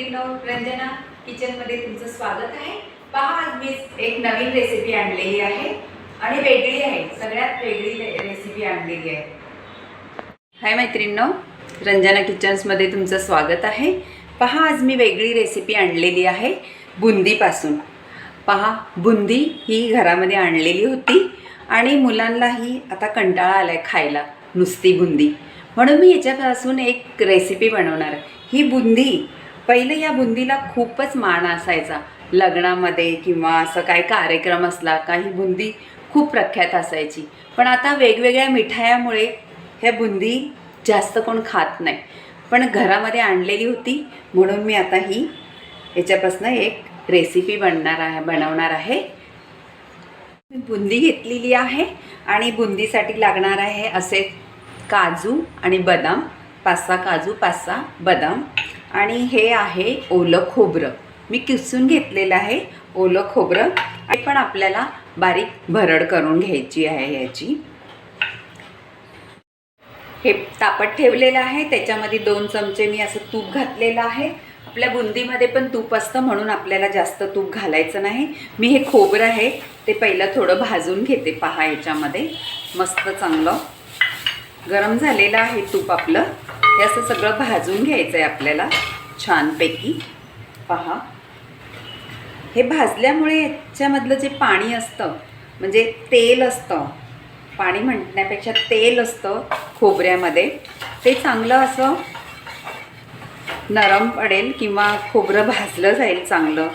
मैत्रिणींनो रंजना किचनमध्ये तुमचं स्वागत आहे. पहा आज मी एक नवीन रेसिपी आणलेली आहे आणि वेगळी आहे. सगळ्यात वेगळी रेसिपी आणलेली आहे. हाय मैत्रिणींनो रंजना किचन्समध्ये तुमचं स्वागत आहे. पहा आज मी वेगळी रेसिपी आणलेली आहे बुंदीपासून. पहा बुंदी ही घरामध्ये आणलेली होती आणि मुलांनाही आता कंटाळा आला आहे खायला नुसती बुंदी. म्हणून मी याच्यापासून एक रेसिपी बनवणार. ही बुंदी पहिले या बुंदीला खूपच मान असायचा. लग्नामध्ये किंवा असं काही कार्यक्रम असला काही बुंदी खूप प्रख्यात असायची. पण आता वेगवेगळ्या मिठायामुळे ह्या बुंदी जास्त कोण खात नाही. पण घरामध्ये आणलेली होती म्हणून मी आता ही याच्यापासून एक रेसिपी बनणार आहे बनवणार आहे. मी बुंदी घेतलेली आहे आणि बुंदीसाठी लागणार आहे असे काजू आणि बदाम पाच सहा काजू पाच सहा बदाम. आणि हे आहे ओलं खोबरं. मी किसून घेतलेलं आहे ओलं खोबरं. आणि पण आपल्याला बारीक भरड करून घ्यायची आहे याची हे तापत ठेवलेलं आहे. त्याच्यामध्ये दोन चमचे मी असं तूप घातलेलं आहे. आपल्या बुंदीमध्ये पण तूप असतं म्हणून आपल्याला जास्त तूप घालायचं नाही. मी हे खोबरं आहे ते पहिलं थोडं भाजून घेते पहा याच्यामध्ये. मस्त चांगलं. गरम झालेलं आहे तूप आपलं. ते असं सगळं भाजून घ्यायचं आहे आपल्याला छानपैकी. पहा. हे भाजल्यामुळे याच्यामधलं जे पाणी असतं म्हणजे तेल असतं पाणी म्हणण्यापेक्षा तेल असतं खोबऱ्यामध्ये ते चांगलं असं नरम पडेल किंवा खोबरं भाजलं जाईल चांगलं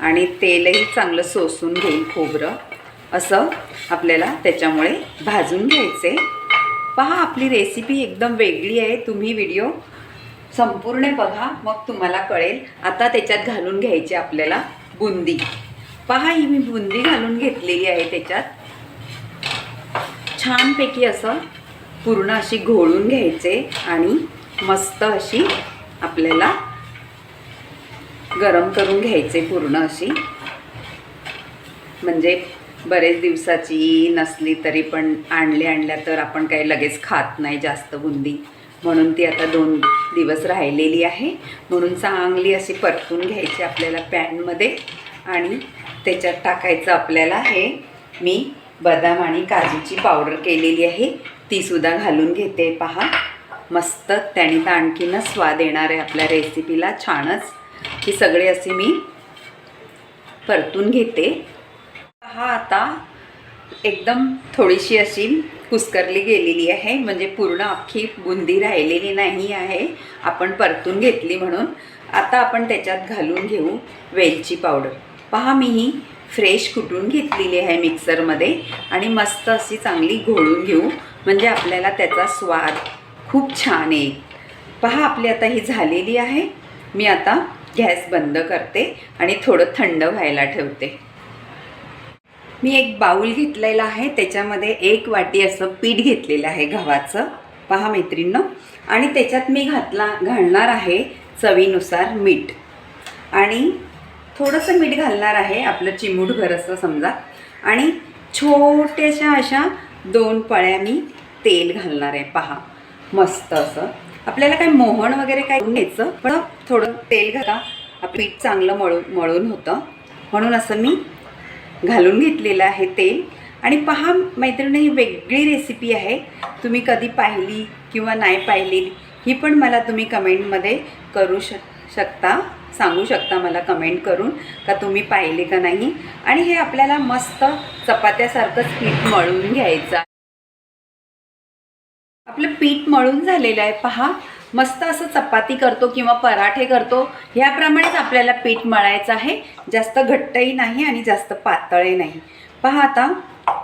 आणि तेलही चांगलं सोसून घेईल खोबरं असं आपल्याला त्याच्यामुळे भाजून घ्यायचे पहा आपली रेसिपी एकदम वेगळी आहे. तुम्ही व्हिडिओ संपूर्ण बघा मग तुम्हाला कळेल. आता त्याच्यात घालून घ्यायची आपल्याला बुंदी. पहा ही मी बुंदी घालून घेतलेली आहे त्याच्यात. छानपैकी असं पूर्ण अशी घोळून घ्यायचे आणि मस्त अशी आपल्याला गरम करून घ्यायचे पूर्ण अशी. म्हणजे बरेच दिवसाची नसली तरी पण आणली आणल्या तर आपण काही लगेच खात नाही जास्त बुंदी. म्हणून ती आता दोन दिवस राहिलेली आहे. म्हणून चांगली अशी परतून घ्यायची आपल्याला पॅनमध्ये. आणि त्याच्यात टाकायचं आपल्याला हे मी बदाम आणि काजूची पावडर केलेली आहे. तीसुद्धा घालून घेते पहा. मस्त त्याने तर आणखीनच स्वाद येणार आहे आपल्या रेसिपीला छानच. ही सगळी अशी मी परतून घेते. हा आता एकदम थोडीशी अशी कुस्करली गेलेली आहे. म्हणजे पूर्ण अख्खी बुंदी राहिलेली नाही आहे. आपण परतून घेतली म्हणून. आता आपण त्याच्यात घालून घेऊ वेलची पावडर. पहा मी ही फ्रेश कुटून घेतलेली आहे मिक्सरमध्ये. आणि मस्त अशी चांगली घोळून घेऊ. म्हणजे आपल्याला त्याचा स्वाद खूप छान येईल. पहा आपली आता ही झालेली आहे. मी आता गॅस बंद करते आणि थोडं थंड व्हायला ठेवते. मी एक बाऊल घेतलेला आहे त्याच्यामध्ये एक वाटी असं पीठ घेतलेलं आहे गव्हाचं. पहा मैत्रिणनं. आणि त्याच्यात मी घातला घालणार आहे चवीनुसार मीठ. आणि थोडंसं मीठ घालणार आहे आपलं चिमूटभर असं समजा. आणि छोट्याशा अशा दोन पळ्या मी तेल घालणार आहे पहा. मस्त असं. आपल्याला काय मोहन वगैरे काय घ्यायचं पण थोडं तेल घाला. पीठ चांगलं मळून मळून होतं. म्हणून असं मी घालून घेतलेलं आहे तेल. आणि पहा मैत्रिणी ही वेगळी रेसिपी आहे. तुम्ही कधी पाहिली किंवा नाही पाहिली ही पण मला तुम्ही कमेंटमध्ये करू शक शकता सांगू शकता मला कमेंट करून का तुम्ही पाहिले का नाही. आणि हे आपल्याला मस्त चपात्यासारखंच पीठ मळून घ्यायचं आपलं पीठ मळून झालेलं आहे पहा. मस्त असं चपाती करतो किंवा पराठे करतो ह्याप्रमाणेच आपल्याला पीठ मळायचं आहे. जास्त घट्टही नाही आणि जास्त पातळही नाही. पहा आता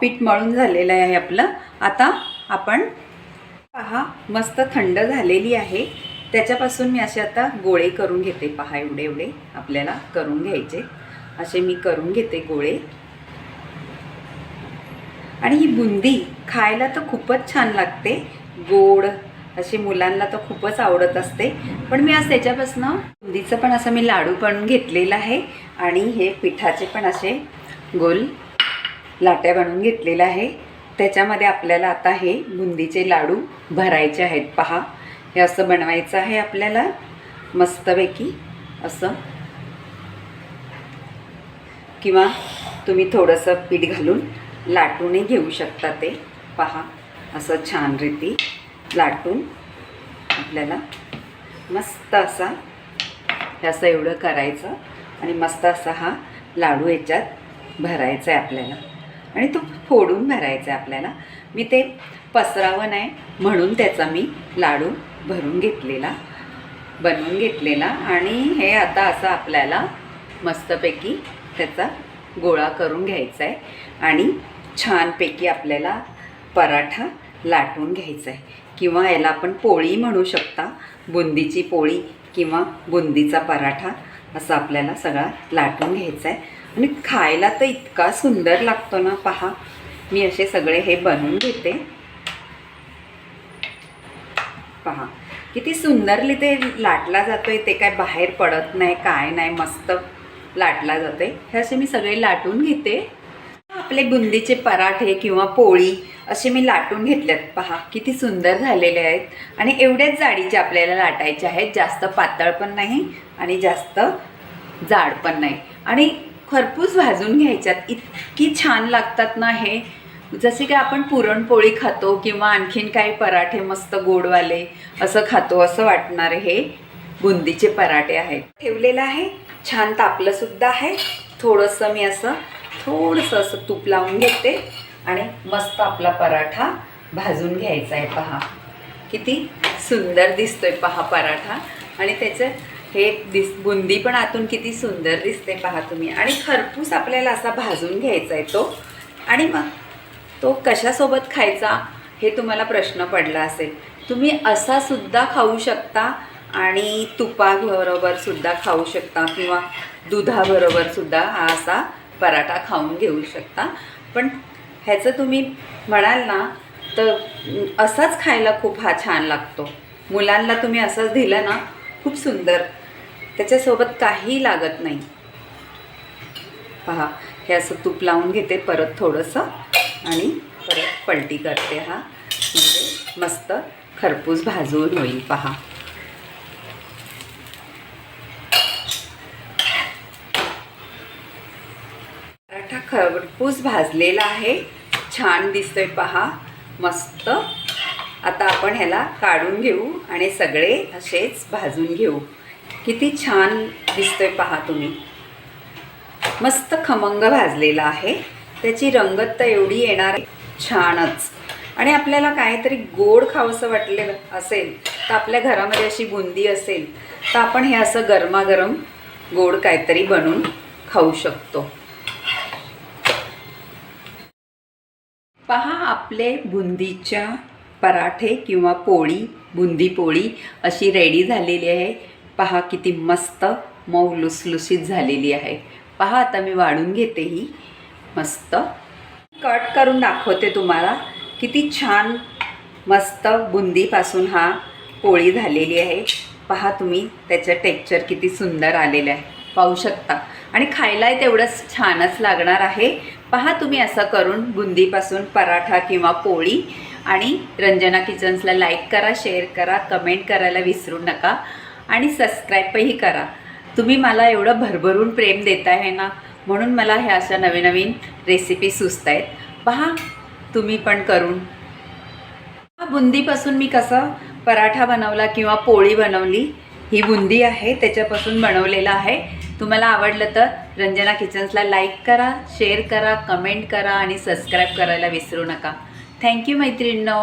पीठ मळून झालेलं आहे आपलं. आता आपण पहा मस्त थंड झालेली आहे. त्याच्यापासून मी असे आता गोळे करून घेते. पहा एवढे एवढे आपल्याला करून घ्यायचे. असे मी करून घेते गोळे. आणि ही बुंदी खायला तर खूपच छान लागते. गोड अशी मुलांना तर खूपच आवडत असते. पण मी आज त्याच्यापासून बुंदीचं पण असं मी लाडू पण घेतलेलं आहे आणि हे पिठाचे पण असे गोल लाट्या बनवून घेतलेलं आहे. त्याच्यामध्ये आपल्याला आता हे बुंदीचे लाडू भरायचे आहेत. पहा हे असं बनवायचं आहे आपल्याला. मस्तपैकी असं. किंवा तुम्ही थोडंसं पीठ घालून लाटूनही घेऊ शकता ते. पहा असं छान रीती. लाटून आपल्याला मस्त असा हे असं एवढं करायचं आणि मस्त असा हा लाडू याच्यात भरायचा आहे आपल्याला. आणि तो फोडून भरायचा आहे आपल्याला. मी ते पसरावं नाही म्हणून त्याचा मी लाडू भरून घेतलेला बनवून घेतलेला आणि हे आता असं आपल्याला मस्तपैकी त्याचा गोळा करून घ्यायचा आहे आणि छानपैकी आपल्याला पराठा लाटून घ्यायचा आहे. किंवा याला आपण पोळी म्हणू शकता. बुंदीची पोळी किंवा बुंदीचा पराठा असं आपल्याला सगळा लाटून घ्यायचा आहे आणि खायला तर इतका सुंदर लागतो ना पहा. मी असे सगळे हे बनवून घेते. पहा किती सुंदरली ते लाटला जातोय. ते काय बाहेर पडत नाही काय नाही मस्त लाटला जातोय. हे असे मी सगळे लाटून घेते. आपले बुंदीचे पराठे किंवा पोळी असे मी लाटून घेतल्यात. पहा किती सुंदर झालेले आहेत. आणि एवढ्याच जाडीचे आपल्याला लाटायचे आहेत. जास्त पातळ पण नाही आणि जास्त जाड पण नाही. आणि खरपूस भाजून घ्यायच्यात. इतकी छान लागतात ना हे. जसे की आपण पुरणपोळी खातो किंवा आणखीन काही पराठे मस्त गोडवाले असं खातो असं वाटणारे हे बुंदीचे पराठे आहेत. ठेवलेलं आहे. छान तापलंसुद्धा आहे. थोडंसं मी असं थोडंसं असं तूप लावून घेते. आणि मस्त आपला पराठा भाजून घ्यायचा आहे पहा. किती सुंदर दिसतोय पहा पराठा. आणि त्याचं हे दिस बुंदी पण आतून किती सुंदर दिसते पहा तुम्ही. आणि खरपूस आपल्याला असा भाजून घ्यायचा आहे तो. आणि मग तो कशासोबत खायचा हे तुम्हाला प्रश्न पडला असेल. तुम्ही असा सुद्धा खाऊ शकता आणि तुपाबरोबर सुद्धा खाऊ शकता किंवा दुधाबरोबर सुद्धा हा असा पराठा खाऊन घेऊ शकता. पण ह्याचं तुम्ही म्हणाल ना तर असाच खायला खूप हा छान लागतो. मुलांना तुम्ही असंच दिलं ना खूप सुंदर. त्याच्यासोबत काहीही लागत नाही. पहा हे असं तूप लावून घेते परत थोडंसं आणि परत पलटी करते हा. म्हणजे मस्त खरपूस भाजून होईल पहा. पराठा खरपूस भाजलेला आहे. छान दिसतोय पहा. मस्त. आता आपण ह्याला काढून घेऊ आणि सगळे असेच भाजून घेऊ. किती छान दिसतोय पहा तुम्ही. मस्त खमंग भाजलेला आहे. त्याची रंगत तर एवढी येणार आहे, छानच. आणि आपल्याला काहीतरी गोड खावंसं वाटले असेल तर आपल्या घरामध्ये अशी बुंदी असेल तर आपण हे असं गरमागरम गोड काहीतरी बनवून खाऊ शकतो. पहा आपले बुंदीच्या पराठे किंवा पोळी बुंदी पोळी अशी रेडी झालेली आहे. पहा किती मस्त मऊ लुसलुसीत झालेली आहे. पहा आता मी वाढून घेते ही. मस्त. कट करून दाखवते तुम्हाला. किती छान मस्त बुंदीपासून हा पोळी झालेली आहे. पहा तुम्ही त्याचं टेक्चर किती सुंदर आलेलं आहे. पाहू शकता. आणि खायलाही तेवढंच छानच लागणार आहे. पहा तुम्ही असं करून बुंदीपासून पराठा किंवा पोळी आणि रंजना किचन्सला लाईक करा शेअर करा कमेंट करायला विसरू नका आणि सबस्क्राईबही करा. तुम्ही मला एवढं भरभरून प्रेम देत आहे ना? म्हणून मला ह्या अशा नवीन नवीन रेसिपी सुचत आहेत. पहा तुम्ही पण करून. हा बुंदीपासून मी कसं पराठा बनवला किंवा पोळी बनवली. ही बुंदी आहे त्याच्यापासून बनवलेलं आहे. तुम्हाला आवडलं तर रंजना किचन्सला लाईक करा शेअर करा कमेंट करा आणि सबस्क्राईब करायला विसरू नका. थँक्यू मैत्रिणींनो.